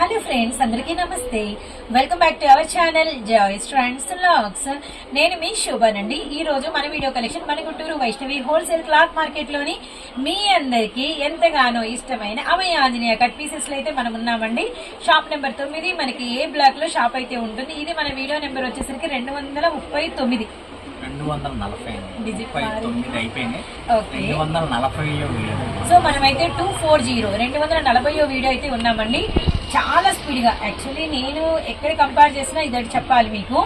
Hello friends అందరికీ నమస్తే. Welcome back to our channel Joys Friends Vlogs నేను మీ శోభానండి ఈ రోజు మన వీడియో కలెక్షన్ మన గుంటూరు వైష్ణవి హోల్సేల్ క్లాత్ మార్కెట్లోని మీ అందరికీ ఎంతగానో ఇష్టమైన అభయ ఆంజనేయ కట్ పీసెస్లో అయితే మనం ఉన్నామండి. షాప్ నెంబర్ తొమ్మిది మనకి ఏ బ్లాక్లో షాప్ అయితే ఉంటుంది? ఇది మన వీడియో నెంబర్ వచ్చేసరికి రెండు వందల ముప్పై తొమ్మిది. రెండు వందల నలభై Digit ముప్పై మారింది. తొమ్మిది అయిపోయినాయి. ఓకే రెండు వందల నలభై వీడియో. సో మనమైతే టూ ఫోర్ జీరో రెండు వందల నలభై వీడియో అయితే ఉన్నామండి. చాలా స్పీడ్గా. యాక్చువల్లీ నేను ఎక్కడ కంపేర్ చేసినా ఇదటి చెప్పాలి మీకు.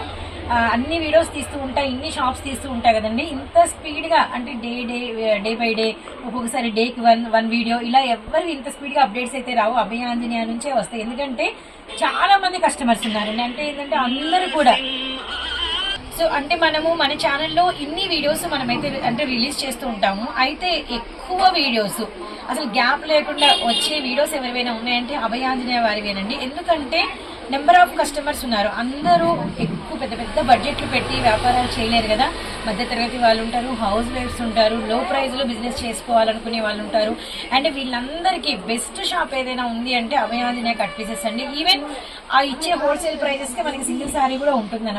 అన్ని వీడియోస్ తీస్తూ ఉంటాయి ఇన్ని షాప్స్ తీస్తూ ఉంటాయి కదండి. ఇంత స్పీడ్గా అంటే day day day by day ఒక్కొక్కసారి డేకి వన్ వన్ వీడియో ఇలా ఎవరు ఇంత స్పీడ్గా అప్డేట్స్ అయితే రావు అభయ నుంచే వస్తాయి. ఎందుకంటే చాలా మంది కస్టమర్స్ ఉన్నారండి అంటే ఏంటంటే అందరూ కూడా. సో అంటే మనము మన ఛానల్లో ఇన్ని వీడియోస్ మనమైతే అంటే రిలీజ్ చేస్తూ ఉంటాము. అయితే ఎక్కువ వీడియోస్ అసలు గ్యాప్ లేకుండా వచ్చే వీడియోస్ ఎవరివైనా ఉన్నాయంటే అభయాంజనేయ వారివేనండి. ఎందుకంటే నెంబర్ ఆఫ్ కస్టమర్స్ ఉన్నారు. అందరూ ఎక్కువ పెద్ద పెద్ద బడ్జెట్లు పెట్టి వ్యాపారాలు చేయలేరు కదా. మధ్యతరగతి వాళ్ళు ఉంటారు హౌస్ వైఫ్స్ ఉంటారు లో ప్రైజ్లో బిజినెస్ చేసుకోవాలనుకునే వాళ్ళు ఉంటారు. అండ్ వీళ్ళందరికీ బెస్ట్ షాప్ ఏదైనా ఉంది అంటే అభయాంజనేయ కట్ పీసెస్ అండి. ఈవెన్ ఆ ఇచ్చే హోల్సేల్ ప్రైజెస్కి మనకి సింగిల్ సారీ కూడా ఉంటుంది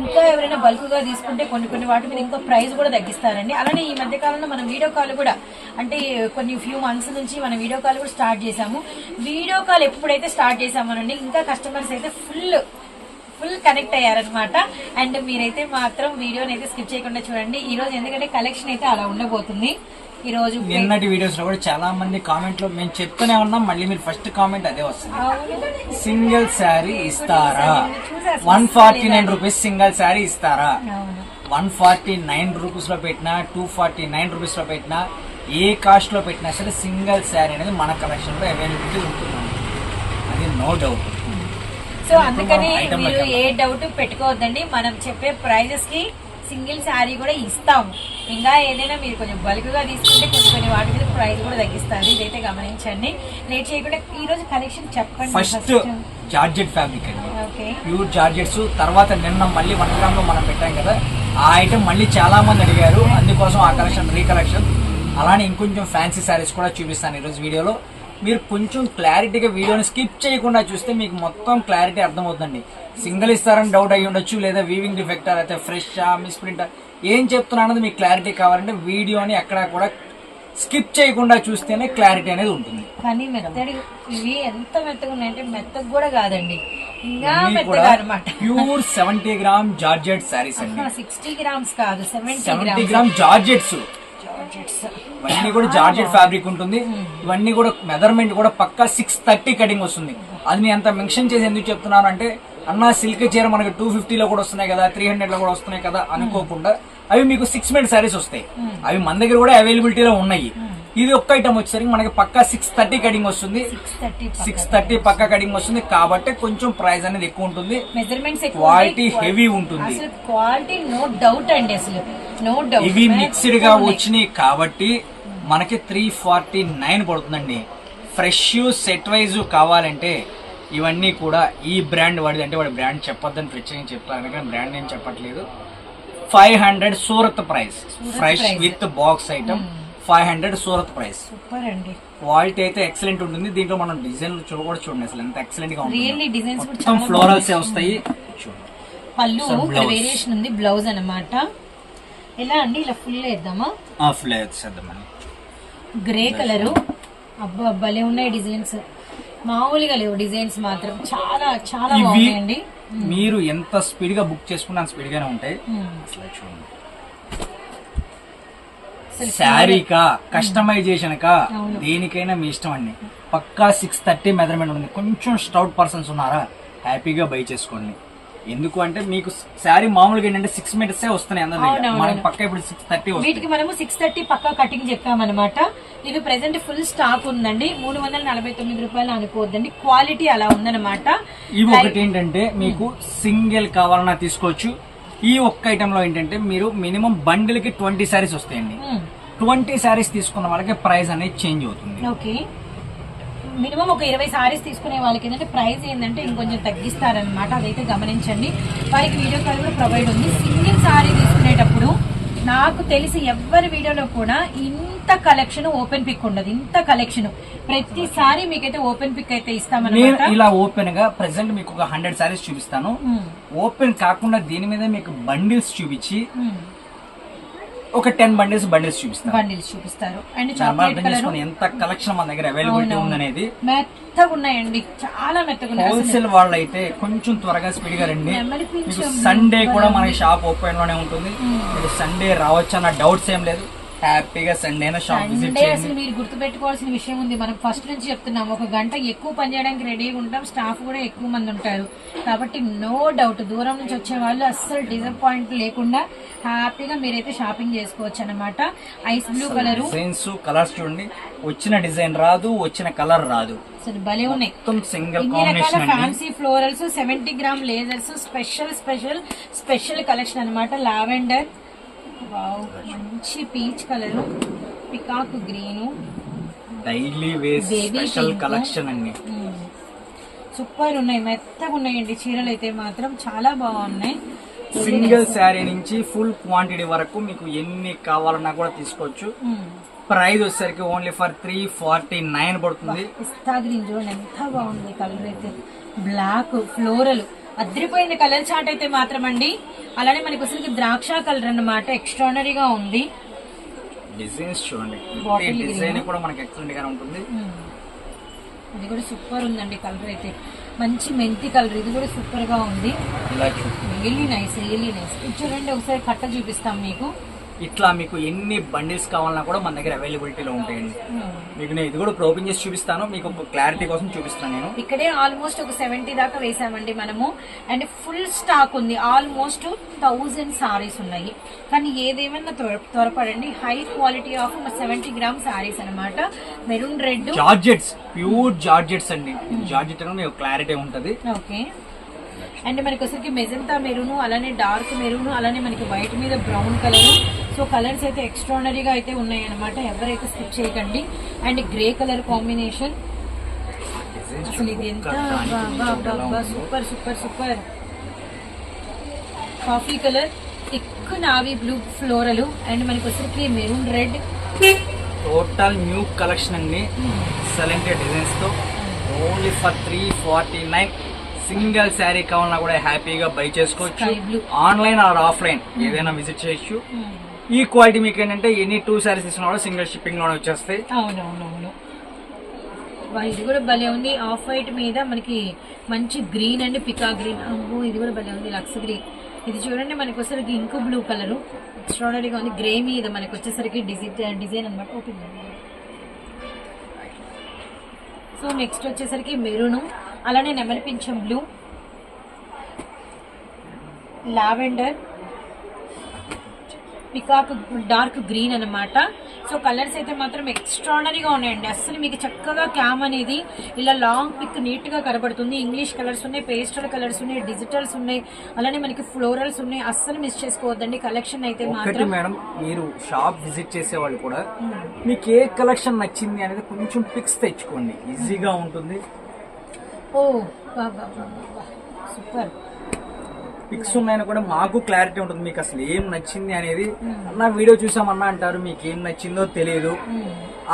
ఇంకా ఎవరైనా బల్క్గా తీసుకుంటే కొన్ని కొన్ని వాటి మీద ఇంకా ప్రైస్ కూడా తగ్గిస్తారండి. అలానే ఈ మధ్య కాలంలో మనం వీడియో కాల్ కూడా అంటే కొన్ని ఫ్యూ మంత్స్ నుంచి మనం వీడియో కాల్ కూడా స్టార్ట్ చేసాము వీడియో కాల్ ఎప్పుడైతే స్టార్ట్ చేసామోనండి ఇంకా కస్టమర్స్ అయితే ఫుల్ ఫుల్ కనెక్ట్ అయ్యారనమాట అండ్ మీరైతే మాత్రం వీడియోని అయితే స్కిప్ చేయకుండా చూడండి. ఈ రోజు ఎందుకంటే కలెక్షన్ అయితే అలా ఉండబోతుంది. ఈ రోజు నిన్నటి వీడియోస్లో కూడా చాలా మంది కామెంట్లో మేము చెప్తూనే ఉన్నాం మళ్ళీ మీరు ఫస్ట్ కామెంట్ అదే వస్తుంది. సింగిల్ శారీ ఇస్తారా. One forty nine rupees single sari ఇస్తారా వన్ ఫార్టీ నైన్ రూపీస్లో పెట్టినా టూ ఫార్టీ నైన్ రూపీస్లో పెట్టినా ఏ కాస్ట్లో పెట్టినా సరే సింగిల్ శారీ అనేది మన కలెక్షన్లో అవైలబిలిటీ ఉంటుంది అది నో డౌట్ సో అందుకని మీరు. ఏ డౌట్ పెట్టుకోవద్దండి మనం చెప్పే ప్రైజెస్కి సింగిల్ శారీ కూడా ఇస్తాము ఇంకా ఏదైనా మీరు కొంచెం బల్క్గా తీసుకుంటే కొన్ని కొన్ని వాటి మీద ప్రైస్ కూడా తగ్గిస్తారు ఇదైతే గమనించండి. లేట్ చేయకుండా ఈ రోజు కలెక్షన్ చెప్పండి ఫస్ట్ జార్జెట్ ఫ్యాబ్రిక్ అండి. ఓకే. ప్యూర్ జార్జెట్స్ తర్వాత నిన్న మళ్ళీ వన్ గ్రామ్లో మనం పెట్టాం కదా ఆ ఐటమ్ మళ్ళీ చాలా మంది అడిగారు. అందుకోసం ఆ కలెక్షన్ రీకలెక్షన్ అలానే ఇంకొంచెం ఫ్యాన్సీ శారీస్ కూడా చూపిస్తాను ఈరోజు వీడియోలో. మీరు కొంచెం క్లారిటీగా వీడియోని స్కిప్ చేయకుండా చూస్తే మీకు మొత్తం క్లారిటీ అర్థమవుతుందండి. సింగిల్ ఇస్తారని డౌట్ అయ్యి ఉండొచ్చు లేదా వీవింగ్ డిఫెక్ట్ అయితే ఫ్రెష్ మిస్ ప్రింట్ ఏం చెప్తున్నా అన్నది మీకు క్లారిటీ కావాలంటే వీడియోని ఎక్కడా కూడా స్కిప్ చేయకుండా చూస్తేనే క్లారిటీ అనేది ఉంటుంది. కానీ మెత్తడి ఇవి ఎంత మెత్తగా ఉన్నాయంటే మెత్తగా కూడా కాదండి. ఇంకా మెత్తగా అనమాట pure seventy gram georgette saris అండి. సిక్స్టీ గ్రామ్స్ కాదు సెవెంటీ గ్రామ్ జార్జెట్స్ ఇవన్నీ కూడా జార్జెట్ ఫ్యాబ్రిక్ ఉంటుంది. ఇవన్నీ కూడా మెజర్మెంట్ కూడా పక్కా సిక్స్ థర్టీ కటింగ్ వస్తుంది. అది నేను అంత మెన్షన్ చేసి ఎందుకు చెప్తున్నాను అంటే అన్న సిల్క్ చీర మనకి టూ లో కూడా వస్తున్నాయి కదా త్రీ హండ్రెడ్లో కూడా వస్తున్నాయి కదా అనుకోకుండా అవి మీకు సిక్స్ మినిట్ సారీస్ వస్తాయి. అవి మన దగ్గర కూడా అవైలబిలిటీలో ఉన్నాయి. ఇది ఒక్క ఐటమ్ వచ్చేసరికి మనకి పక్కా సిక్స్ థర్టీ కటింగ్ వస్తుంది. సిక్స్ థర్టీ పక్క కటింగ్ వస్తుంది. కాబట్టి కొంచెం ప్రైస్ అనేది ఎక్కువ ఉంటుంది. మెజర్మెంట్స్ క్వాలిటీ హెవీ ఉంటుంది. క్వాలిటీ నో డౌట్ అండి అసలు. నో డౌట్ ఇవి మిక్స్డ్గా వచ్చినాయి కాబట్టి మనకి త్రీ ఫార్టీ నైన్ పడుతుందండి. ఫ్రెష్ సెట్ వైజ్ కావాలంటే ఇవన్నీ కూడా ఈ బ్రాండ్ వాడిది. అంటే వాడి బ్రాండ్ చెప్పొద్దని ప్రత్యేకంగా చెప్తాను కానీ బ్రాండ్ నేను చెప్పట్లేదు. Five hundred Surat price fresh. With box item five hundred Surat price. Super అండి. క్వాలిటీ అయితే ఎక్సలెంట్ ఉంటుంది. దీంట్లో మనం డిజైన్ కూడా చూడండి అసలు ఎంత ఎక్సలెంట్గా ఉంటుంది. మొత్తం ఫ్లోరల్స్ వస్తాయి. చూడండి పళ్ళు. వేరియేషన్ ఉంది. బ్లౌజ్ అన్నమాట. ఎలా అండి? ఇలా ఫుల్ వేద్దామా? చేద్దామని గ్రే కలర్ అబ్బా భలే ఉన్నాయి డిజైన్స్. మామూలుగా లేవు డిజైన్స్ మాత్రం. చాలా చాలా బాగున్నాయండి. మీరు ఎంత స్పీడ్గా బుక్ చేసుకున్నా అంత స్పీడ్ గానే ఉంటాయి. అసలు చూడండి. శారీకా కస్టమైజేషన్ కా. దేనికైనా మీ ఇష్టం అండి. పక్కా సిక్స్ థర్టీ మెజర్మెంట్ ఉంది కొంచెం స్టౌట్ పర్సన్స్ ఉన్నారా హ్యాపీగా బై చేసుకోండి. ఎందుకు అంటే మీకు శారీ మామూలుగా ఏంటంటే సిక్స్ మీటర్స్ వస్తున్నాయి అందరి. మనకి పక్క ఇప్పుడు సిక్స్ థర్టీ వీటికి మనము సిక్స్ థర్టీ పక్కా కటింగ్ చెప్పామన్నమాట. ఇది ప్రెసెంట్ ఫుల్ స్టాక్ ఉందండి. మూడు వందల నలభై తొమ్మిది రూపాయలు అనుకోవద్దండి. క్వాలిటీ అలా ఉందన్నమాట. ఇవి ఒకటి ఏంటంటే మీకు సింగిల్ కావాలన్నా తీసుకోవచ్చు. ఈ ఒక్క ఐటమ్లో ఏంటంటే మీరు మినిమం బండిల్కి ట్వంటీ శారీస్ వస్తాయండి. మ్మ్. ట్వంటీ శారీస్ తీసుకున్న వాళ్ళకి ప్రైస్ అనేది చేంజ్ అవుతుంది. ఓకే. మినిమం ఒక ఇరవై సారీస్ తీసుకునే వాళ్ళకి ఏంటంటే ప్రైస్ ఏంటంటే ఇంకొంచెం తగ్గిస్తారనమాట అదైతే గమనించండి. వారికి వీడియో కాల్ కూడా ప్రొవైడ్ ఉంది. సింగిల్ సారీ తీసుకునేటప్పుడు నాకు తెలిసి ఎవరి వీడియోలో కూడా ఇంత కలెక్షన్ ఓపెన్ పిక్ ఉండదు. ఇంత కలెక్షన్. ప్రతిసారి మీకైతే ఓపెన్ పిక్ అయితే నేను ఇస్తామన్నమాట ఇలా ఓపెన్గా ప్రెసెంట్ మీకు ఒక హండ్రెడ్ సారీస్ చూపిస్తాను. ఓపెన్ కాకుండా దీని మీద మీకు బండిల్స్ చూపించి. ఒక టెన్ బండిల్స్ బండిల్స్ చూపిస్తాను. బండిల్స్ చూపిస్తారు. And chocolate colour. ఎంత కలెక్షన్ మన దగ్గర అవైలబిలిటీ ఉందనేది. మెత్తగా ఉన్నాయండి చాలా మెత్తగా ఉన్నాయి హోల్సేల్ వాళ్ళు అయితే కొంచెం త్వరగా స్పీడ్గా రండి సండే కూడా మనకి షాప్ ఓపెన్లోనే ఉంటుంది. సండే రావచ్చు అన్న డౌట్స్ ఏం లేదు. హ్యాపీగా సండే షాప్ విజిట్ సండే చేయండి. అసలు మీరు గుర్తుపెట్టుకోవాల్సిన విషయం ఉంది. మనం ఫస్ట్ నుంచి చెప్తున్నాం ఒక గంట ఎక్కువ పని చేయడానికి రెడీగా ఉంటాం స్టాఫ్ కూడా ఎక్కువ మంది ఉంటారు. కాబట్టి నో డౌట్ దూరం నుంచి వచ్చే వాళ్ళు అస్సలు డిసప్పాయింట్ లేకుండా హ్యాపీగా మీరైతే షాపింగ్ చేసుకోవచ్చు అనమాట ice blue colour designs colours చూడండి. వచ్చిన డిజైన్ రాదు వచ్చిన కలర్ రాదు. అసలు భలే ఉన్నాయి. మొత్తం సింగిల్ ఇన్ని రకాల కాంబినేషన్ అండి. Fancy florals seventy gram lasers special special special collection అన్నమాట. లావెండర్ వావ్ మంచి peach colour peacock green. Daily wears special. Collection అండి. సూపర్ ఉన్నాయి మెత్తగా ఉన్నాయండి చీరలు అయితే మాత్రం చాలా బాగున్నాయి. సింగిల్ శారీ నుంచి ఫుల్ క్వాంటిటీ వరకు మీకు ఎన్ని కావాలన్నా కూడా తీసుకోవచ్చు. ప్రైస్ వచ్చేసరికి only for three forty nine పడుతుంది. పిస్తా గ్రీన్ చూడండి ఎంత బాగుంది కలర్ అయితే. బ్లాక్ ఫ్లోరల్ అద్రిపోయిన కలర్ చాట్ అయితే మాత్రం అండి అలానే మనకి వచ్చరికి ద్రాక్ష కలర్ అన్నమాట ఎక్స్ట్రానరీగా ఉంది. డిజైన్స్ చూడండి. Bottle green. డిజైన్ కూడా మనకి ఎక్సలెంట్ గానే ఉంటుంది. మ్మ్. ఇది కూడా సూపర్ ఉందండి కలర్ అయితే. మంచి మెంతి కలర్. ఇది కూడా సూపర్గా ఉంది. రియల్లీ నైస్ రియల్లీ నైస్ చూడండి ఒకసారి కట్ట చూపిస్తాం మీకు. ఇట్లా మీకు ఎన్ని బండిల్స్ కావాలన్నా కూడా మన దగ్గర అవైలబిలిటీలో ఉంటాయండి. మ్మ్. మీకు నేను ఇది కూడా ఓపెన్ చేసి చూపిస్తాను. మీకు ఒక క్లారిటీ కోసం చూపిస్తాను నేను. ఇక్కడే ఆల్మోస్ట్ ఒక సెవెంటీ దాకా వేసామండి మనము. అండ్ ఫుల్ స్టాక్ ఉంది. ఆల్మోస్ట్ థౌజండ్ సారీస్ ఉన్నాయి. కానీ ఏదేమన్నా త్వర- త్వరపడండి. High quality of seventy gram saris అన్నమాట. Maroon red georgettes pure georgettes అండి. జార్జెట్ అనేది క్లారిటీ ఉంటది. ఓకే అండ్ మనకి వచ్చరికి మెజంతా మెరూన్ అలానే డార్క్ మెరూన్ అలానే మనకి వైట్ మీద బ్రౌన్ కలర్. సో కలర్స్ అయితే ఎక్స్ట్రానరీగా అయితే ఉన్నాయి అనమాట ఎవరైతే స్కిప్ చేయకండి. And grey colour combination. అసలు ఇది ఎంత super super super. Coffee colour thick navy blue floral. And మనకి వచ్చరికి maroon red. Total new collection అండి. Selected డిజైన్స్తో. Only for three forty nine single sari కావాలన్నా కూడా హ్యాపీగా బై చేసుకోవచ్చు. ఆన్లైన్ ఆర్ ఆఫ్లైన్ ఏదైనా విజిట్ చేయొచ్చు. ఈ క్వాలిటీ మీకు ఏంటంటే ఎన్ని టూ శారీస్ తీసుకున్నా కూడా సింగిల్ షిప్పింగ్లోనే వచ్చేస్తాయి. అవునవునవును. ఇది కూడా భలే ఉంది. ఆఫ్ వైట్ మీద మనకి మంచి గ్రీన్ అండ్ పికా గ్రీన్ అమ్మో ఇది కూడా భలే ఉంది లక్స్ గ్రీన్ ఇది చూడండి మనకి వచ్చేసరికి ఇంకు బ్లూ కలర్ ఎక్స్ట్రాడనరీగా ఉంది. గ్రే మీద మనకి వచ్చేసరికి డిజైన్ డిజైన్ అనమాట ఓపెన్ సో నెక్స్ట్ వచ్చేసరికి మెరూను. అలానే నెమలి పింఛం blue. Lavender. Peacock dark green అన్నమాట. సో కలర్స్ అయితే మాత్రం ఎక్స్ట్రాడనరీగా ఉన్నాయండి. అస్సలు మీకు చక్కగా క్యామ్ అనేది ఇలా లాంగ్ పిక్ నీట్గా కనబడుతుంది. ఇంగ్లీష్ కలర్స్ ఉన్నాయి పేస్టల్ కలర్స్ ఉన్నాయి డిజిటల్స్ ఉన్నాయి అలానే మనకి ఫ్లోరల్స్ ఉన్నాయి. అస్సలు మిస్ చేసుకోవద్దండి కలెక్షన్ అయితే మాత్రం. మేడం మీరు షాప్ విజిట్ చేసే వాళ్ళు కూడా మీకు ఏ కలెక్షన్ నచ్చింది అనేది కొంచెం పిక్స్ తెచ్చుకోండి. ఈజీగా ఉంటుంది. Oh, va, va, va, va. Super. Picks ఉన్నాయని కూడా మాకు క్లారిటీ ఉంటుంది. మీకు అసలు ఏం నచ్చింది అనేది అన్న వీడియో చూసామన్నా అంటారు. మీకు ఏం నచ్చిందో తెలియదు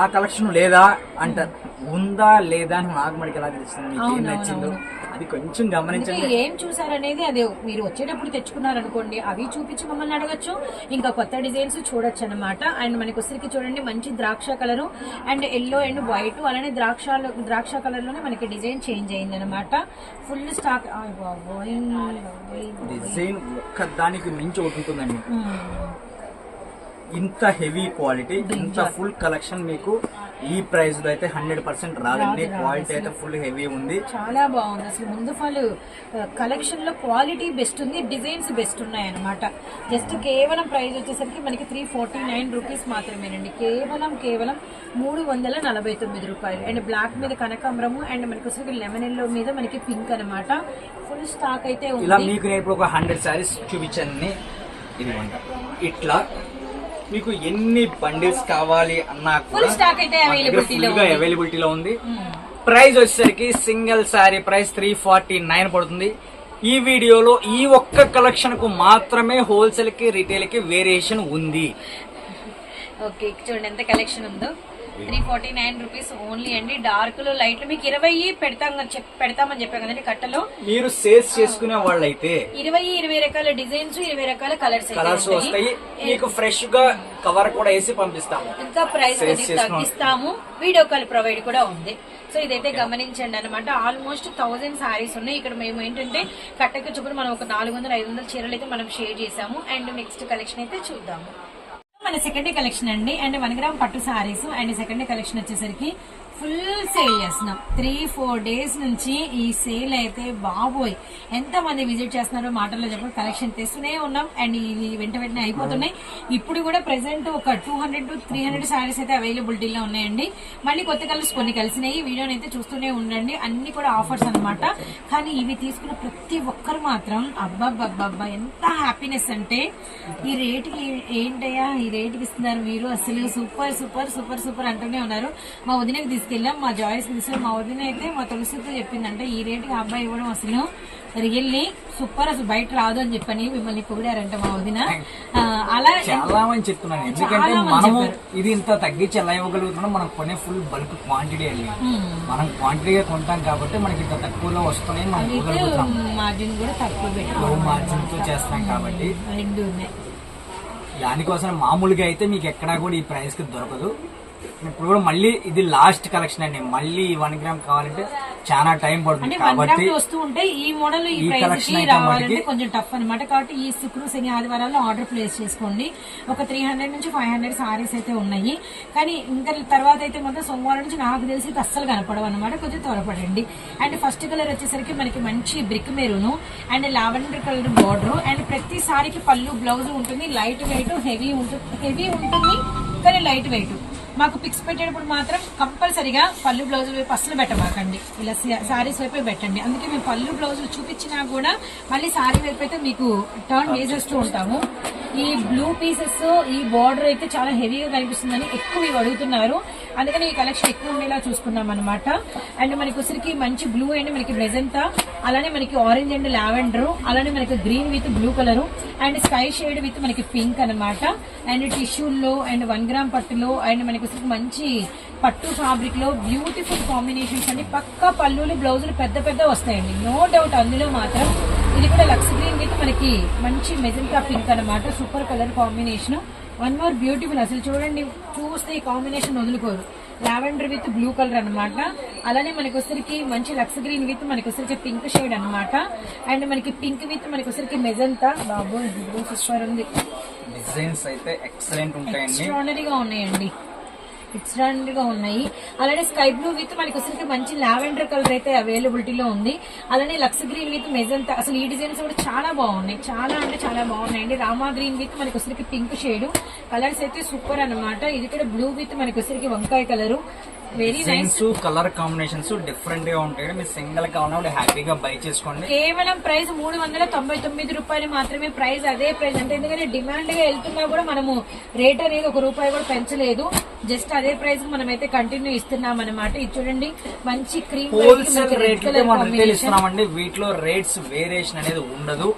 ఆ కలెక్షన్ లేదా అంటారు ఉందా లేదా అని నాకు మనకి ఎలా తెలుస్తుంది. మీకు ఏం నచ్చిందో అది కొంచెం గమనించండి. ఏం చూసారనేది అదే. మీరు వచ్చేటప్పుడు తెచ్చుకున్నారనుకోండి అవి చూపించి మమ్మల్ని అడగచ్చు. ఇంకా కొత్త డిజైన్స్ చూడొచ్చు అనమాట అండ్ మనకి వచ్చరికి చూడండి మంచి ద్రాక్ష colour. And yellow and white అలానే ద్రాక్ష ద్రాక్ష కలర్లోనే మనకి డిజైన్ చేంజ్ అయింది అనమాట ఫుల్ స్టాక్. డిజైన్ ఒక్క దానికి మించి ఒకటి ఉంటుందండి. ఇంత హెవీ క్వాలిటీ ఇంత ఫుల్ కలెక్షన్ మీకు ఈ ప్రైస్లో అయితే హండ్రెడ్ పర్సెంట్ రాదండి. రాదు, రాదు. క్వాలిటీ అయితే ఫుల్ హెవీ ఉంది. చాలా బాగుంది. అసలు ముందు వాళ్ళు కలెక్షన్లో క్వాలిటీ బెస్ట్ ఉంది డిజైన్స్ బెస్ట్ ఉన్నాయి అనమాట జస్ట్ కేవలం ప్రైస్ వచ్చేసరికి మనకి త్రీ ఫార్టీ నైన్ రూపీస్ మాత్రమేనండి. కేవలం కేవలం మూడు వందల నలభై తొమ్మిది రూపాయలు. అండ్ బ్లాక్ మీద కనకాంబరము అండ్ మనకి వచ్చేసరికి లెమన్ ఎల్లో మీద మనకి పింక్ అనమాట ఫుల్ స్టాక్ అయితే ఇలా మీకు నేను ఇప్పుడు ఒక హండ్రెడ్ శారీస్ చూపించాను ఇది ఇట్లా మీకు ఎన్ని బండిల్స్ కావాలి అన్నా ఫుల్ స్టాక్ అయితే అవైలబిలిటీలో ఉంది. ప్రైస్ వచ్చేసరికి single sari price three forty nine పడుతుంది. ఈ వీడియోలో ఈ ఒక్క కలెక్షన్కు మాత్రమే హోల్సేల్కి రిటైల్కి వేరియేషన్ ఉంది. ఓకే చూడండి ఎంత కలెక్షన్ ఉందో. Three forty nine rupees only అండి. డార్క్లో లైట్ మీకు ఇరవై పెడతాం పెడతామని చెప్పాం కదండి కట్టలో. మీరు సేల్స్ చేసుకునే వాళ్ళైతే ఇరవై ఇరవై రకాల డిజైన్స్ ఇరవై రకాల కలర్స్ కలర్స్ వస్తాయి. మీకు ఫ్రెష్గా కవర్ కూడా వేసి పంపిస్తాము. ఇంకా ప్రైస్. తగ్గిస్తాము. వీడియో కాల్ ప్రొవైడ్ కూడా ఉంది. సో ఇదైతే గమనించండి అనమాట ఆల్మోస్ట్ థౌసండ్ సారీస్ ఉన్నాయి. ఇక్కడ మేము ఏంటంటే కట్టక చొప్పున మనం ఒక నాలుగు వందల ఐదు వందల చీరలు అయితే మనం షేర్ చేసాము అండ్ నెక్స్ట్ కలెక్షన్ అయితే చూద్దాము. మన సెకండ్ కలెక్షన్ అండి. అండ్ వన్ గ్రామ్ పట్టు సారీస్ అండ్ సెకండ్ కలెక్షన్ వచ్చేసరికి ఫుల్ సేల్ చేస్తున్నాం. త్రీ ఫోర్ డేస్ నుంచి ఈ సేల్ అయితే బాబోయ్. ఎంత మంది విజిట్ చేస్తున్నారో మాటల్లో చెప్పి కలెక్షన్ తెస్తూనే ఉన్నాం. అండ్ ఇది వెంట వెంటనే అయిపోతున్నాయి. ఇప్పుడు కూడా ప్రెసెంట్ ఒక two hundred to three hundred saris అయితే అవైలబిలిటీలో ఉన్నాయండి. మళ్ళీ కొత్త కలర్స్ కొన్ని కలిసినాయి. వీడియోని అయితే చూస్తూనే ఉండండి. అన్ని కూడా ఆఫర్స్ అన్నమాట. కానీ ఇవి తీసుకున్న ప్రతి ఒక్కరు మాత్రం అబ్బాబ్బాబ్బా ఎంత హ్యాపీనెస్ అంటే ఈ రేటుకి ఏంటయ్యా? ఈ రేటుకి ఇస్తున్నారు మీరు అసలు సూపర్ సూపర్ సూపర్ సూపర్ అంటూనే ఉన్నారు. మా వదినకి తీసుకెళ్ళాం. మా జాయిస్ తీసుకెళ్ళాం మా వదిన అయితే మా తులసితో చెప్పిందంటే ఈ రేటుకి ఆ అబ్బాయి ఇవ్వడం అసలు రియల్లీ సూపర్ అసలు బయట రాదు అని చెప్పని మిమ్మల్ని పొగిడారంట మా వదిన అలా చాలా మంది చెప్తున్నాను ఎందుకంటే మనము. ఇది ఇంత తగ్గించి ఎలా ఇవ్వగలుగుతున్నాం? మనం కొనే ఫుల్ బల్క్ క్వాంటిటీ వెళ్ళి మనం క్వాంటిటీగా కొంటాం కాబట్టి మనకి ఇంత తక్కువలో వస్తున్నాయి మనం మార్జిన్ కూడా తక్కువ లో మార్జిన్తో చేస్తాం కాబట్టి. రెండు ఉన్నాయి. దానికోసం మామూలుగా అయితే మీకు ఎక్కడా కూడా ఈ ప్రైస్కి దొరకదు. ఇప్పుడు కూడా మళ్ళీ ఇది లాస్ట్ కలెక్షన్ అండి. మళ్ళీ వన్ గ్రామ్ కావాలంటే చాలా టైం పడుతుంది. కాబట్టి కి వస్తూ ఉంటే ఈ మోడల్ ఈ ప్రైస్ రావాలంటే కొంచెం టఫ్ అన్నమాట. కాబట్టి ఈ శుక్ర శని ఆదివారాల్లో ఆర్డర్ ప్లేస్ చేసుకోండి. ఒక త్రీ హండ్రెడ్ నుంచి ఫైవ్ హండ్రెడ్ సారీస్ అయితే ఉన్నాయి. కానీ ఇంకా తర్వాత అయితే మాత్రం సోమవారం నుంచి నాకు తెలిసి అస్సలు కనపడవు అనమాట కొంచెం త్వరపడండి. అండ్ ఫస్ట్ కలర్ వచ్చేసరికి మనకి మంచి brick maroon and lavender colour border and ప్రతి సారీకి పళ్ళు బ్లౌజ్ ఉంటుంది. లైట్ వెయిట్ హెవీ ఉంటుంది హెవీ ఉంటుంది. కానీ లైట్ వెయిట్ మాకు పిక్స్ పెట్టేటప్పుడు మాత్రం కంపల్సరీగా పళ్ళు బ్లౌజ్ వైపు పెట్టమాకండి. ఇలా సారీస్ వైపే పెట్టండి. అందుకే మేము పళ్ళు బ్లౌజులు చూపించినా కూడా మళ్ళీ సారీ వైపు అయితే మీకు టర్న్ వేసేస్తూ ఉంటాము. ఈ బ్లూ పీసెస్ ఈ బార్డర్ అయితే చాలా హెవీగా కనిపిస్తుందని ఎక్కువ ఇవి అడుగుతున్నారు. అందుకని ఈ కలెక్షన్ ఎక్కువ ఉండేలా చూసుకున్నాం అనమాట అండ్ మనకి ఉసిరికి మంచి బ్లూ అండ్ మనకి బ్లెజంతా అలానే మనకి ఆరెంజ్ అండ్ లావెండర్ అలానే మనకి green with blue colour and sky shade with మనకి పింక్ అనమాట అండ్ టిష్యూల్లో అండ్ వన్ గ్రామ్ పట్టులో అండ్ మనకి ఉసిరికి మంచి పట్టు ఫ్యాబ్రిక్లో బ్యూటిఫుల్ కాంబినేషన్స్ అండి. పక్కా పళ్ళులు బ్లౌజులు పెద్ద పెద్ద వస్తాయండి. నో డౌట్ అందులో మాత్రం ఇది కూడా లక్స్ గ్రీన్ విత్ మనకి మంచి మెజంతా పింక్ అనమాట super colour combination one more beautiful అసలు చూడండి చూస్తే ఈ కాంబినేషన్ వదులుకోరు. లావెండర్ విత్ బ్లూ కలర్ అన్నమాట. అలానే మనకి వచ్చరికి మంచి లక్స్ గ్రీన్ విత్ మనకి వచ్చరికి పింక్ షేడ్ అన్నమాట. అండ్ మనకి పింక్ విత్ మనకి వచ్చరికి మెజంతా బాబు సూపర్ ఉంది. డిజైన్స్ అయితే ఎక్సలెంట్ ఉంటాయండి. ఎక్స్ట్రాడనరీగా ఉన్నాయండి. ఎక్స్ట్రాడనరీ గా ఉన్నాయి. అలానే స్కై బ్లూ విత్ మనకి వచ్చేసరికి మంచి లావెండర్ కలర్ అయితే అవైలబిలిటీలో ఉంది. అలానే లక్స్ గ్రీన్ విత్ మెజంతా. అసలు ఈ డిజైన్స్ కూడా చాలా బాగున్నాయి. చాలా అంటే చాలా బాగున్నాయండి. రామా గ్రీన్ విత్ మనకి వచ్చేసరికి పింక్ షేడ్. కలర్స్ అయితే సూపర్ అన్నమాట. ఇది కూడా బ్లూ విత్ మనకి వచ్చేసరికి వంకాయ కలర్. డిజైన్స్ కలర్ కాంబినేషన్స్ డిఫరెంట్గా ఉంటాయి. మీరు సింగిల్ కావాలంటే హ్యాపీగా బై చేసుకోండి. కేవలం ప్రైస్ మూడు వందల తొంభై తొమ్మిది రూపాయలు మాత్రమే ప్రైస్ అదే ప్రైస్ అంటే ఎందుకంటే డిమాండ్గా వెళ్తున్నా కూడా మనము రేట్ అనేది ఒక రూపాయి కూడా పెంచలేదు. జస్ట్ అదే ప్రైస్ మనం అయితే కంటిన్యూ ఇస్తున్నాం అనమాట ఇది చూడండి మంచి క్రీమ్ హోల్సేల్ రిటైల్ ఇస్తున్నామండి. వీటిలో రేట్స్ వేరియేషన్ అనేది ఉండదు.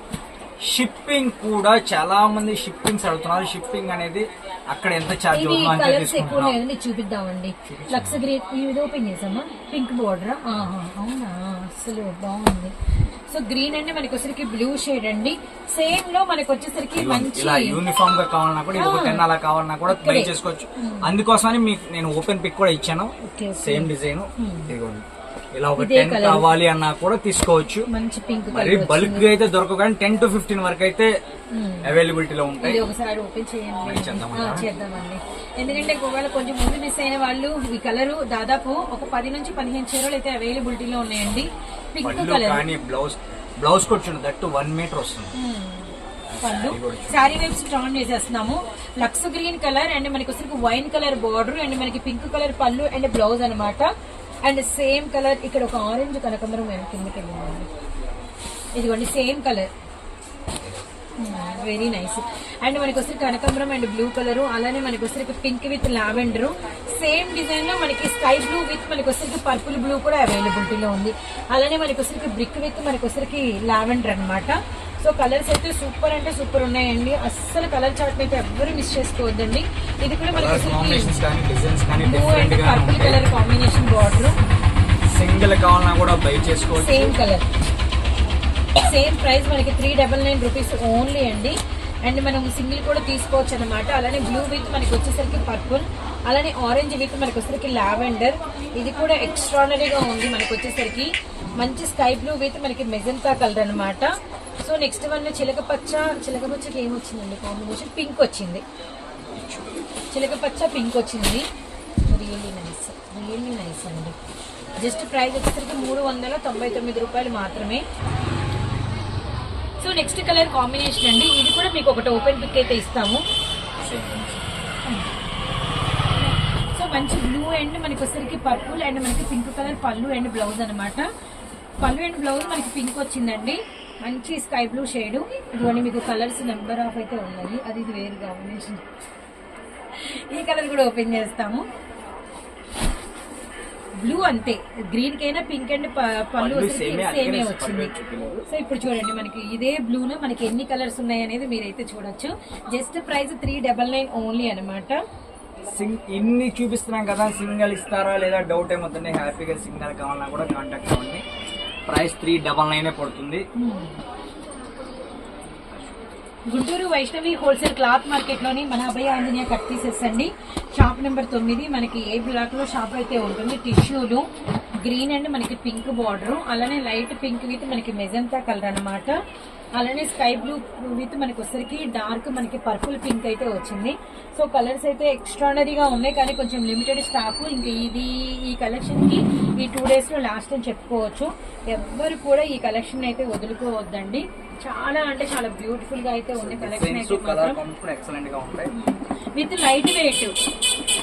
షిప్పింగ్ కూడా చాలా మంది షిప్పింగ్స్ అడుగుతున్నారు. షిప్పింగ్ అనేది అక్కడ ఎంత ఛార్జ్ ఇవి కలర్స్ ఎక్కువ లేదండి చూపిద్దామండి. లక్స్ గ్రీన్ ఇది ఓపెన్ చేసామా పింక్ బోర్డర్ అవునా? అసలు బాగుంది. సో గ్రీన్ అండి మనకి వచ్చేసరికి బ్లూ షేడ్ అండి. సేమ్లో మనకి వచ్చేసరికి మంచి యూనిఫామ్గా కావాలన్నా కూడా ఒక టెన్ అలా కావాలన్నా కూడా బై చేసుకోవచ్చు. అందుకోసమని మీకు నేను ఓపెన్ పిక్ కూడా ఇచ్చాను. సేమ్ డిజైన్ ఇదిగోండి. ఇలా ఒక టెన్. కావాలి అన్నా కూడా తీసుకోవచ్చు. మంచి పింక్ మరి బల్క్గా అయితే దొరకవు కానీ టెన్ టు ఫిఫ్టీన్ వరకు అయితే అవైలబిలిటీలో ఉంటాయి. ఇది ఒకసారి ఓపెన్ చేయండి. చేద్దామండి. ఎందుకంటే ఒకవేళ కొంచెం ముందు మిస్ అయిన వాళ్ళు ఈ కలర్ దాదాపు ఒక పది నుంచి పదిహేను చీరలు అయితే అవైలబిలిటీలో ఉన్నాయండి. పింక్ కలర్ కానీ బ్లౌజ్ బ్లౌజ్ కూడా చూడండి దట్టు వన్ మీటర్ వస్తుంది. పళ్ళు. శారీ వైపు స్టాన్ చేసేస్తున్నాము. లక్స్ గ్రీన్ కలర్ అండ్ మనకి వచ్చరికి వైన్ కలర్ బార్డర్ అండ్ మనకి పింక్ కలర్ పళ్ళు అండ్ బ్లౌజ్ అన్నమాట. అండ్ సేమ్ కలర్ ఇక్కడ ఒక ఆరెంజ్ కనకంబరం కిందకి వెళ్ళిందండి ఇదిగోండి same colour very nice and మనకి వస్తే కనకాంబరం అండ్ బ్లూ కలర్ అలానే మనకి వస్తే పింక్ విత్ లావెండర్ సేమ్ డిజైన్లో మనకి స్కై బ్లూ విత్ మనకి వస్తే పర్పుల్ బ్లూ కూడా అవైలబిలిటీలో ఉంది. అలానే మనకి వస్తే బ్రిక్ విత్ మనకి వస్తే లావెండర్ అన్నమాట. సో కలర్స్ అయితే సూపర్ అంటే సూపర్ ఉన్నాయండి. అస్సలు కలర్ చార్ట్ అయితే ఎవ్వరు మిస్ చేసుకోవద్దండి. ఇది కూడా మనకి blue and purple colour combination border single కావాలన్నా కూడా బై చేసుకోవచ్చు. సేమ్ కలర్ సేమ్ ప్రైస్ మనకి three double nine rupees only అండి. అండ్ మనం సింగిల్ కూడా తీసుకోవచ్చు అనమాట అలానే బ్లూ విత్ మనకి వచ్చేసరికి పర్పుల్ అలానే ఆరెంజ్ విత్ మనకి వచ్చేసరికి లావెండర్ ఇది కూడా ఎక్స్ట్రానరీగా ఉంది మనకి వచ్చేసరికి. మంచి స్కై బ్లూ విత్ మనకి మెజంతా కలర్ అనమాట సో నెక్స్ట్ వన్ చిలక పచ్చ చిలక పచ్చకి ఏమొచ్చిందండి కాంబినేషన్ పింక్ వచ్చింది. చిలక పచ్చ పింక్ వచ్చింది. రియల్లీ నైస్ రియల్లీ నైస్ అండి. జస్ట్ ప్రైస్ వచ్చేసరికి మూడు వందల తొంభై తొమ్మిది రూపాయలు మాత్రమే. సో నెక్స్ట్ కలర్ కాంబినేషన్ అండి. ఇది కూడా మీకు ఒకటి ఓపెన్ పిక్ అయితే ఇస్తాము. సో మంచి బ్లూ అండ్ మనకి వచ్చేసరికి పర్పుల్ అండ్ మనకి పింక్ కలర్ పళ్ళు అండ్ బ్లౌజ్ అనమాట పళ్ళు అండ్ బ్లౌజ్ మనకి పింక్ వచ్చిందండి. మంచి స్కై బ్లూ షేడ్ ఇదిగోండి మీకు కలర్స్ నెంబర్ ఆఫ్ అయితే ఉన్నాయి. అది ఇది వేరు కాంబినేషన్ ఈ కలర్ కూడా ఓపెన్ చేస్తాము. బ్లూ అంతే. గ్రీన్ కైనా పింక్ అండ్ పళ్ళు సేమే వచ్చింది. సో ఇప్పుడు చూడండి మనకి ఇదే బ్లూ లో మనకి ఎన్ని కలర్స్ ఉన్నాయి అనేది మీరైతే చూడొచ్చు. Just price three double nine only అనమాట ఇన్ని చూపిస్తున్నాం కదా సింగిల్ ఇస్తారా లేదా డౌట్ ఏమవుతుంది హ్యాపీగా సింగిల్ కావాలన్నా కూడా కాంటాక్ట్ అవ్వండి. ప్రైస్ త్రీ డబల్ నైన్ పడుతుంది. గుంటూరు వైష్ణవి హోల్సేల్ క్లాత్ మార్కెట్లోని మన అభయ ఆంజనేయ కట్ పీసెస్ అండి. షాప్ నెంబర్ తొమ్మిది. మనకి ఏ బ్లాక్లో షాప్ అయితే ఉంటుంది టిష్యూలు గ్రీన్ అండ్ మనకి పింక్ బార్డరు అలానే లైట్ పింక్ విత్ మనకి మెజంతా కలర్ అన్నమాట. అలానే స్కై బ్లూ విత్ మనకి వచ్చరికి డార్క్ మనకి పర్పుల్ పింక్ అయితే వచ్చింది. సో కలర్స్ అయితే ఎక్స్ట్రాడనరీగా ఉన్నాయి కానీ కొంచెం లిమిటెడ్ స్టాక్. ఇంకా ఇది ఈ కలెక్షన్కి ఈ టూ డేస్లో లాస్ట్ అని చెప్పుకోవచ్చు. ఎవ్వరు కూడా ఈ కలెక్షన్ అయితే వదులుకోవద్దండి. చాలా అంటే చాలా బ్యూటిఫుల్గా అయితే ఉంది కలెక్షన్ డిజైన్స్ అయితే కలర్ మాత్రం కూడా ఎక్సలెంట్గా ఉంటాయి. With light weight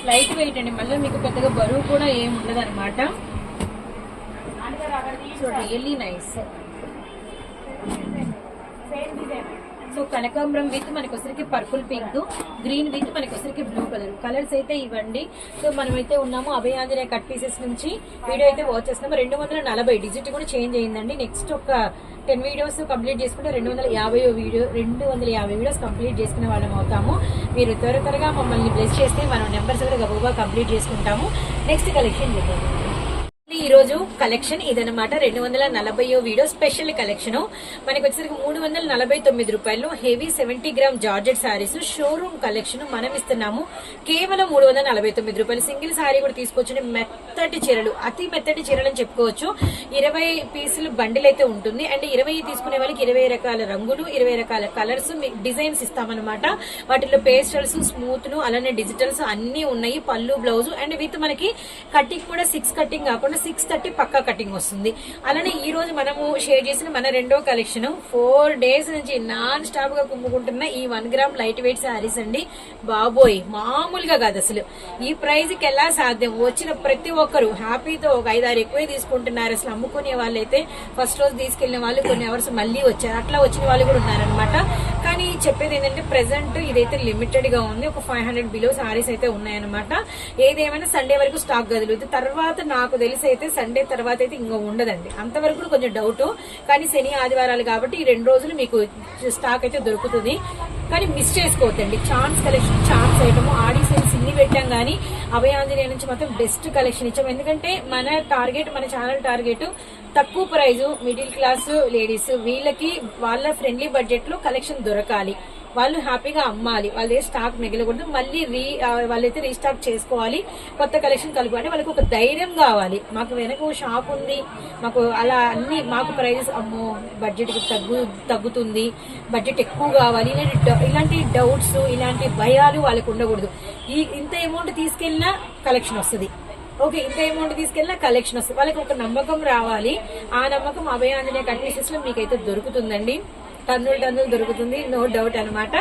light weight అండి. మళ్ళీ మీకు పెద్దగా బరువు కూడా ఏమి ఉండదు అనమాట సో రియల్లీ నైస్ సో కనకాంబరం విత్ మనకి వచ్చరికి పర్పుల్ పింక్ గ్రీన్ విత్ మనకి వచ్చరికి బ్లూ కలర్. కలర్స్ అయితే ఇవ్వండి. సో మనమైతే ఉన్నాము అభయాంజనేయ కట్ పీసెస్ నుంచి. వీడియో అయితే వాచ్ చేస్తున్నాము. రెండు వందల నలభై డిజిట్ కూడా చేంజ్ అయిందండి. నెక్స్ట్ ఒక టెన్ వీడియోస్ కంప్లీట్ చేసుకుంటే రెండు వందల యాభై వీడియో రెండు వందల యాభై వీడియోస్ కంప్లీట్ చేసుకునే వాళ్ళం అవుతాము. మీరు త్వర త్వరగా మమ్మల్ని బ్లెస్ చేస్తే మనం నెంబర్స్ కూడా గబుగా కంప్లీట్ చేసుకుంటాము. నెక్స్ట్ కలెక్షన్ చేద్దాం ఈ రోజు కలెక్షన్ ఇదనమాట రెండు వందల నలభై వీడియో స్పెషల్ కలెక్షన్ మనకి వచ్చేసరికి మూడు వందల నలభై తొమ్మిది రూపాయలు heavy seventy gram georgette saris showroom collection మనం ఇస్తున్నాము కేవలం మూడు వందల నలభై తొమ్మిది రూపాయలు. సింగిల్ సారీ కూడా తీసుకొచ్చిన మెత్తటి చీరలు అతి మెత్తటి చీరలు అని చెప్పుకోవచ్చు. ఇరవై పీసులు బండిల్ అయితే ఉంటుంది. అండ్ ఇరవై తీసుకునే వాళ్ళకి ఇరవై రకాల రంగులు ఇరవై రకాల కలర్స్ డిజైన్స్ ఇస్తామన్నమాట. వాటిలో పేస్టల్స్ స్మూత్ను అలానే డిజిటల్స్ అన్ని ఉన్నాయి. పళ్ళు బ్లౌజ్ అండ్ విత్ మనకి కటింగ్ కూడా సిక్స్ కటింగ్ కాకుండా సిక్స్ సిక్స్ థర్టీ పక్కా కటింగ్ వస్తుంది. అలానే ఈ రోజు మనము షేర్ చేసిన మన రెండో కలెక్షన్ ఫోర్ డేస్ నుంచి నాన్ స్టాప్గా కుమ్ముకుంటున్న ఈ one gram light weight saris అండి. బాబోయ్ మామూలుగా కాదు అసలు. ఈ ప్రైస్కి ఎలా సాధ్యం? వచ్చిన ప్రతి ఒక్కరు హ్యాపీతో ఒక ఐదారు ఎక్కువే తీసుకుంటున్నారు. అసలు అమ్ముకునే వాళ్ళైతే ఫస్ట్ రోజు తీసుకెళ్ళిన వాళ్ళు కొన్ని అవర్స్ మళ్ళీ వచ్చారు. అట్లా వచ్చిన వాళ్ళు కూడా ఉన్నారనమాట కానీ చెప్పేది ఏంటంటే ప్రెసెంట్ ఇదైతే లిమిటెడ్గా ఉంది. ఒక ఫైవ్ హండ్రెడ్ బిలో సారీస్ అయితే ఉన్నాయన్నమాట. ఏదేమైనా సండే వరకు స్టాక్ కదులుతుంది తర్వాత నాకు తెలిసి అయితే సండే తర్వాత అయితే ఇంకా ఉండదండి. అంతవరకు కొంచెం డౌట్ కానీ శని ఆదివారాలు కాబట్టి ఈ రెండు రోజులు మీకు స్టాక్ అయితే దొరుకుతుంది. కానీ మిస్ చేసుకోవద్దండి. ఛాన్స్ కలెక్షన్ ఛాన్స్ ఐటమ్ ఆడి సేల్స్ ఇన్ని పెట్టాం కానీ అభయాంజనేయ నుంచి మాత్రం బెస్ట్ కలెక్షన్ ఇచ్చాం. ఎందుకంటే మన టార్గెట్ మన ఛానల్ టార్గెట్ తక్కువ ప్రైజ్ మిడిల్ క్లాస్ లేడీస్ వీళ్ళకి వాళ్ళ ఫ్రెండ్లీ బడ్జెట్లో కలెక్షన్ దొరకాలి. వాళ్ళు హ్యాపీగా అమ్మాలి. వాళ్ళే స్టాక్ మిగలకూడదు. మళ్ళీ రీ వాళ్ళైతే రీస్టాక్ చేసుకోవాలి. కొత్త కలెక్షన్ కలుపుకోవాలి. వాళ్ళకి ఒక ధైర్యం కావాలి. మాకు వెనక షాప్ ఉంది. మాకు అలా అన్ని మాకు ప్రైజెస్ అమ్మో బడ్జెట్కి తగ్గు తగ్గుతుంది. బడ్జెట్ ఎక్కువ కావాలి. ఇలాంటి డౌ- ఇలాంటి డౌట్స్ ఇలాంటి భయాలు వాళ్ళకు ఉండకూడదు. ఈ ఇంత అమౌంట్ తీసుకెళ్ళినా కలెక్షన్ వస్తుంది. ఓకే ఇంత అమౌంట్ తీసుకెళ్ళినా కలెక్షన్ వస్తుంది. వాళ్ళకి ఒక నమ్మకం రావాలి. ఆ నమ్మకం అభయాంజనే ఆంజనేయ కట్నీసెస్లో మీకైతే దొరుకుతుందండి. టన్నులు టన్నులు దొరుకుతుంది నో డౌట్ అన్నమాట.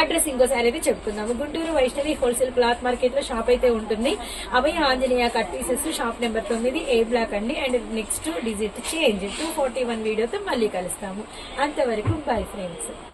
అడ్రస్ ఇంకోసారి అయితే చెప్పుకుందాము. గుంటూరు వైష్ణవి హోల్సేల్ క్లాత్ మార్కెట్లో షాప్ అయితే ఉంటుంది. Abhaya Anjaneya cut pieces shop number తొమ్మిది ఏ బ్లాక్ అండి. And next digit change two forty one వీడియోతో మళ్ళీ కలుస్తాము. అంతవరకు బై ఫ్రెండ్స్